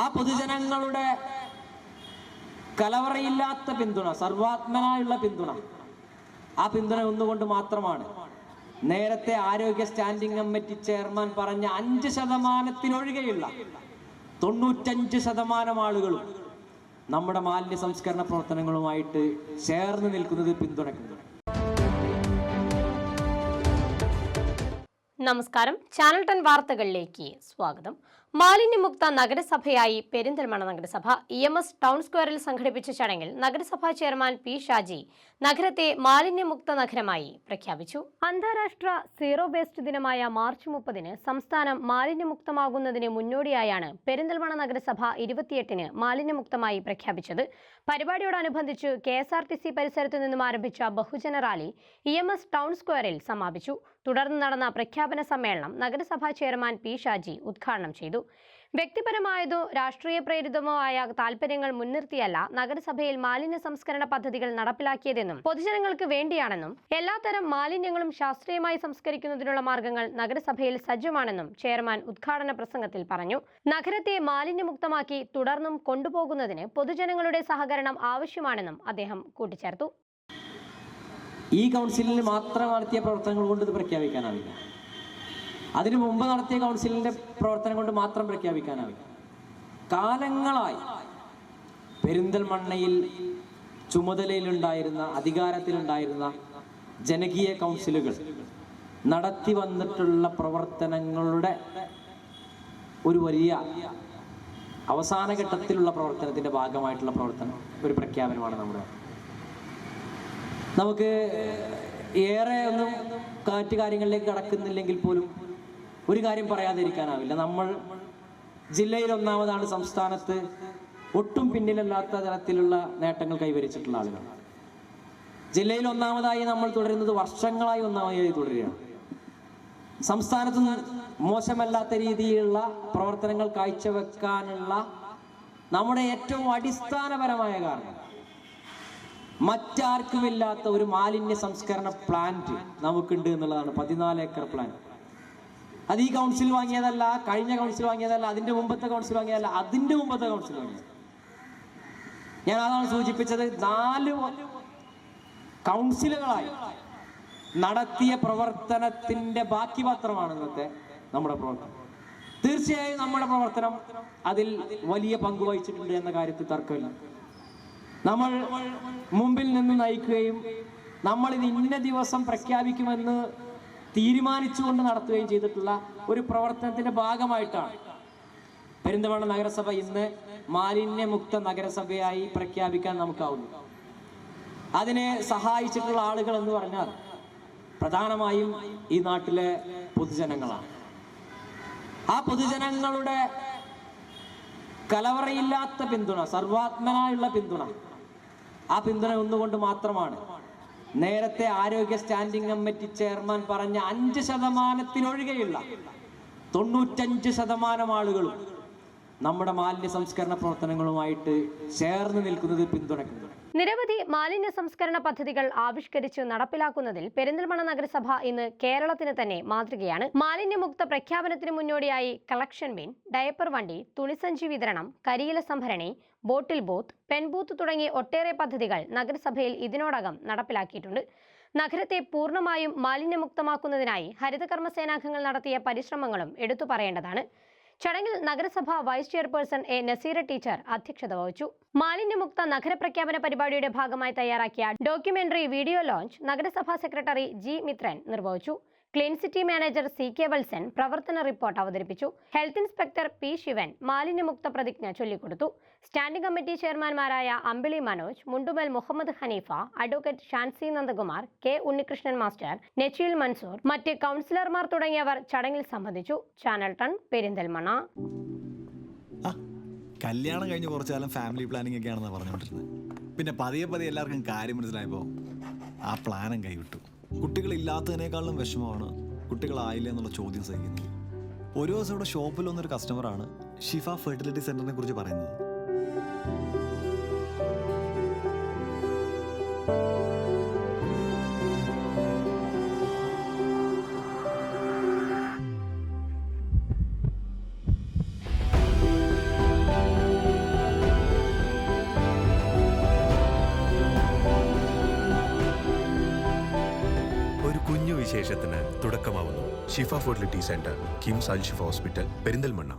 ആ പൊതുജനങ്ങളുടെ കലവറയില്ലാത്ത പിന്തുണ സർവാത്മനായുള്ള പിന്തുണ ആ പിന്തുണ ഒന്നുകൊണ്ട് മാത്രമാണ്. നേരത്തെ ആരോഗ്യ സ്റ്റാൻഡിംഗ് കമ്മിറ്റി ചെയർമാൻ പറഞ്ഞ അഞ്ച് ശതമാനത്തിനൊഴികെയുള്ള തൊണ്ണൂറ്റഞ്ച് ശതമാനം ആളുകളും നമ്മുടെ മാലിന്യ സംസ്കരണ പ്രവർത്തനങ്ങളുമായിട്ട് ചേർന്ന് നിൽക്കുന്നത് പിന്തുണയ്ക്കുന്നു. നമസ്കാരം. ചാനൽ ടെൻ വാർത്തകളിലേക്ക് സ്വാഗതം. മാലിന്യമുക്ത നഗരസഭയായി പെരിന്തൽമണ്ണ നഗരസഭ. ഇ എം എസ് ടൗൺ സ്ക്വയറിൽ സംഘടിപ്പിച്ച ചടങ്ങിൽ നഗരസഭാ ചെയർമാൻ പി ഷാജി നഗരത്തെ മാലിന്യമുക്ത നഗരമായി പ്രഖ്യാപിച്ചു. അന്താരാഷ്ട്ര സീറോ വേസ്റ്റ് ദിനമായ മാർച്ച് മുപ്പതിന് സംസ്ഥാനം മാലിന്യമുക്തമാകുന്നതിന് മുന്നോടിയായാണ് പെരിന്തൽമണ്ണ നഗരസഭ ഇരുപത്തിയെട്ടിന് മാലിന്യമുക്തമായി പ്രഖ്യാപിച്ചത്. പരിപാടിയോടനുബന്ധിച്ച് K S R T C പരിസരത്തു നിന്നും ആരംഭിച്ച ബഹുജന rally E M S town സ്ക്വയറിൽ സമാപിച്ചു. തുടർന്ന് നടന്ന പ്രഖ്യാപന സമ്മേളനം നഗരസഭാ ചെയർമാൻ പി ഷാജി ഉദ്ഘാടനം ചെയ്തു. വ്യക്തിപരമായതോ രാഷ്ട്രീയ പ്രേരിതമോ ആയ താൽപര്യങ്ങൾ മുൻനിർത്തിയല്ല നഗരസഭയിൽ മാലിന്യ സംസ്കരണ പദ്ധതികൾ നടപ്പിലാക്കിയതെന്നും പൊതുജനങ്ങൾക്ക് വേണ്ടിയാണെന്നും എല്ലാത്തരം മാലിന്യങ്ങളും ശാസ്ത്രീയമായി സംസ്കരിക്കുന്നതിനുള്ള മാർഗങ്ങൾ നഗരസഭയിൽ സജ്ജമാണെന്നും ചെയർമാൻ ഉദ്ഘാടന പ്രസംഗത്തിൽ പറഞ്ഞു. നഗരത്തെ മാലിന്യമുക്തമാക്കി തുടർന്നും കൊണ്ടുപോകുന്നതിന് പൊതുജനങ്ങളുടെ സഹകരണം ആവശ്യമാണെന്നും അദ്ദേഹം കൂട്ടിച്ചേർത്തു. ഈ കൗൺസിലിൽ മാത്രം നടത്തിയ പ്രവർത്തനങ്ങൾ കൊണ്ട് ഇത് പ്രഖ്യാപിക്കാനാവില്ല. അതിനു മുമ്പ് നടത്തിയ കൗൺസിലിന്റെ പ്രവർത്തനം കൊണ്ട് മാത്രം പ്രഖ്യാപിക്കാനാവില്ല. കാലങ്ങളായി പെരിന്തൽമണ്ണയിൽ ചുമതലയിലുണ്ടായിരുന്ന അധികാരത്തിലുണ്ടായിരുന്ന ജനകീയ കൗൺസിലുകൾ നടത്തി വന്നിട്ടുള്ള പ്രവർത്തനങ്ങളുടെ ഒരു വലിയ അവസാന ഘട്ടത്തിലുള്ള പ്രവർത്തനത്തിന്റെ ഭാഗമായിട്ടുള്ള പ്രവർത്തനം ഒരു പ്രഖ്യാപനമാണ് നമ്മുടെ. നമുക്ക് ഏറെ ഒന്നും കാറ്റ് കാര്യങ്ങളിലേക്ക് കടക്കുന്നില്ലെങ്കിൽ പോലും ഒരു കാര്യം പറയാതിരിക്കാനാവില്ല. നമ്മൾ ജില്ലയിൽ ഒന്നാമതാണ് സംസ്ഥാനത്ത് ഒട്ടും പിന്നിലല്ലാത്ത തരത്തിലുള്ള നേട്ടങ്ങൾ കൈവരിച്ചിട്ടുള്ള ആളുകൾ. ജില്ലയിൽ ഒന്നാമതായി നമ്മൾ തുടരുന്നത് വർഷങ്ങളായി ഒന്നാമതായി തുടരുകയാണ്. സംസ്ഥാനത്ത് മോശമല്ലാത്ത രീതിയിലുള്ള പ്രവർത്തനങ്ങൾ കാഴ്ചവെക്കാനുള്ള നമ്മുടെ ഏറ്റവും അടിസ്ഥാനപരമായ കാരണം മറ്റാർക്കുമില്ലാത്ത ഒരു മാലിന്യ സംസ്കരണ പ്ലാന്റ് നമുക്കുണ്ട് എന്നുള്ളതാണ്. പതിനാല് ഏക്കർ പ്ലാൻ അത് ഈ കൗൺസിൽ വാങ്ങിയതല്ല കഴിഞ്ഞ കൗൺസിൽ വാങ്ങിയതല്ല അതിന്റെ മുമ്പത്തെ കൗൺസിൽ വാങ്ങിയതല്ല അതിന്റെ മുമ്പത്തെ കൗൺസിൽ വാങ്ങിയത്. ഞാൻ അതാണ് സൂചിപ്പിച്ചത്. നാല് കൗൺസിലുകളായി നടത്തിയ പ്രവർത്തനത്തിന്റെ ബാക്കി പത്രമാണ് ഇന്നത്തെ നമ്മുടെ പ്രവർത്തനം. തീർച്ചയായും നമ്മുടെ പ്രവർത്തനം അതിൽ വലിയ പങ്ക് വഹിച്ചിട്ടുണ്ട് എന്ന കാര്യത്തിൽ തർക്കമില്ല. നമ്മൾ മുമ്പിൽ നിന്ന് നയിക്കുകയും നമ്മൾ ഇത് ഇന്ന ദിവസം പ്രഖ്യാപിക്കുമെന്ന് തീരുമാനിച്ചുകൊണ്ട് നടത്തുകയും ചെയ്തിട്ടുള്ള ഒരു പ്രവർത്തനത്തിന്റെ ഭാഗമായിട്ടാണ്. പെരിന്തമണ്ണ നഗരസഭ ഇന്ന് മാലിന്യമുക്ത നഗരസഭയായി പ്രഖ്യാപിക്കാൻ നമുക്കാവുന്നു. അതിനെ സഹായിച്ചിട്ടുള്ള ആളുകൾ എന്ന് പറഞ്ഞാൽ പ്രധാനമായും ഈ നാട്ടിലെ പൊതുജനങ്ങളാണ്. ആ പൊതുജനങ്ങളുടെ കലവറയില്ലാത്ത പിന്തുണ സർവാത്മനായുള്ള പിന്തുണ ആ പിന്തുണ ഒന്നുകൊണ്ട് മാത്രമാണ് നേരത്തെ ആരോഗ്യ സ്റ്റാൻഡിംഗ് കമ്മിറ്റി ചെയർമാൻ പറഞ്ഞ അഞ്ച് ശതമാനത്തിനൊഴികെയുള്ള തൊണ്ണൂറ്റഞ്ച് ശതമാനം ആളുകളും നമ്മുടെ മാലിന്യ സംസ്കരണ പ്രവർത്തനങ്ങളുമായിട്ട് ചേർന്ന് നിൽക്കുന്നത് പിന്തുണയ്ക്കുന്നു നിരവധി മാലിന്യ സംസ്കരണ പദ്ധതികൾ ആവിഷ്കരിച്ചു നടപ്പിലാക്കുന്നതിൽ പെരിന്തൽമണ്ണ നഗരസഭ ഇന്ന് കേരളത്തിന് തന്നെ മാതൃകയാണ്. മാലിന്യമുക്ത പ്രഖ്യാപനത്തിന് മുന്നോടിയായി കളക്ഷൻ ബിൻ ഡയപ്പർ വണ്ടി തുണിസഞ്ചി വിതരണം കരിയില സംഭരണി ബോട്ടിൽ ബൂത്ത് പെൺബൂത്ത് തുടങ്ങി ഒട്ടേറെ പദ്ധതികൾ നഗരസഭയിൽ ഇതിനോടകം നടപ്പിലാക്കിയിട്ടുണ്ട്. നഗരത്തെ പൂർണമായും മാലിന്യമുക്തമാക്കുന്നതിനായി ഹരിതകർമ്മ സേനാംഗങ്ങൾ നടത്തിയ പരിശ്രമങ്ങളും എടുത്തു പറയേണ്ടതാണ്. ചടങ്ങിൽ നഗരസഭ vice chairperson A Naseera teacher അധ്യക്ഷത വഹിച്ചു. മാലിന്യമുക്ത നഗരപ്രഖ്യാപന പരിപാടിയുടെ ഭാഗമായി തയ്യാറാക്കിയ ഡോക്യുമെന്ററി വീഡിയോ ലോഞ്ച് നഗരസഭാ സെക്രട്ടറി ജി മിത്രൻ നിർവഹിച്ചു. Clean city manager C K Valsan പ്രവർത്തന റിപ്പോർട്ട് അവതരിപ്പിച്ചു. ഹെൽത്ത് ഇൻസ്പെക്ടർ പി ശിവൻ മാലിന്യമുക്ത പ്രതിജ്ഞ ചൊല്ലിക്കൊടുത്തു. സ്റ്റാൻഡിംഗ് കമ്മിറ്റി ചെയർമാൻമാരായ Ambili Manoj Mundumal Muhammad Haneefa advocate Shansi Nandakumar K Unnikrishnan master Nechiyil Mansoor മറ്റ് കൗൺസിലർമാർ തുടങ്ങിയവർ ചടങ്ങിൽ സംബന്ധിച്ചു. Channel ton Perinthalmanna. കല്യാണം കഴിഞ്ഞ് കുറച്ചു കാലം ഫാമിലി പ്ലാനിങ് ഒക്കെയാണെന്നാണ് പറഞ്ഞുകൊണ്ടിരുന്നത് പിന്നെ പതിയെ പതിയെ എല്ലാവർക്കും കാര്യം മനസ്സിലായപ്പോൾ ആ പ്ലാനും കൈവിട്ടു. കുട്ടികളില്ലാത്തതിനേക്കാളും വിഷമമാണ് കുട്ടികളായില്ല എന്നുള്ള ചോദ്യം സഹിക്കുന്നത്. ഒരു ദിവസം ഇവിടെ ഷോപ്പിൽ വന്നൊരു കസ്റ്റമറാണ് ഷിഫ ഫെർട്ടിലിറ്റി സെന്ററിനെ കുറിച്ച് പറയുന്നത്. വിശേഷത്തിന് തുടക്കമാവുന്നു. Shifa fertility centre KIMS Al Shifa hospital Perinthalmanna.